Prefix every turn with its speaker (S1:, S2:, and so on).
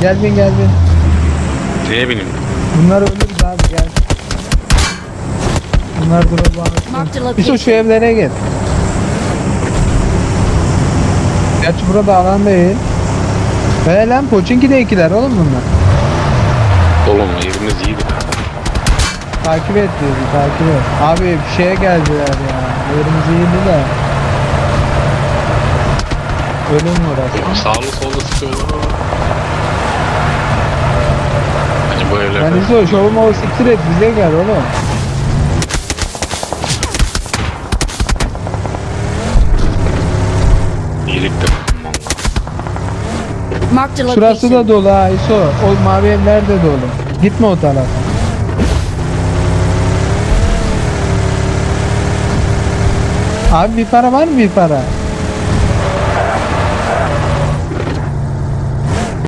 S1: Gel bin gel bin.
S2: Neye bineyim?
S1: Bunlar ölürüz abi gel. Bunlar
S3: Marked a.
S1: İso şu
S3: location.
S1: evlere gel. Gerçi burada alan değil. He lan Poçinki de ikiler oğlum bunlar.
S2: Oğlum yerimiz iyiydi.
S1: Takip et diyordu takip et. Abi bir şeye geldiler ya. Yerimiz iyiydi de. Ölüm orası.
S2: Oğlum sağlı solda sıkıyorlar.
S1: İso şovumu o siktir et bize gel oğlum.
S2: İyilik de.
S3: Marked a
S1: Şurası da dolu ha İso. O mavi evler de dolu. Gitme o tarafa. Abi bir para var mı bir para?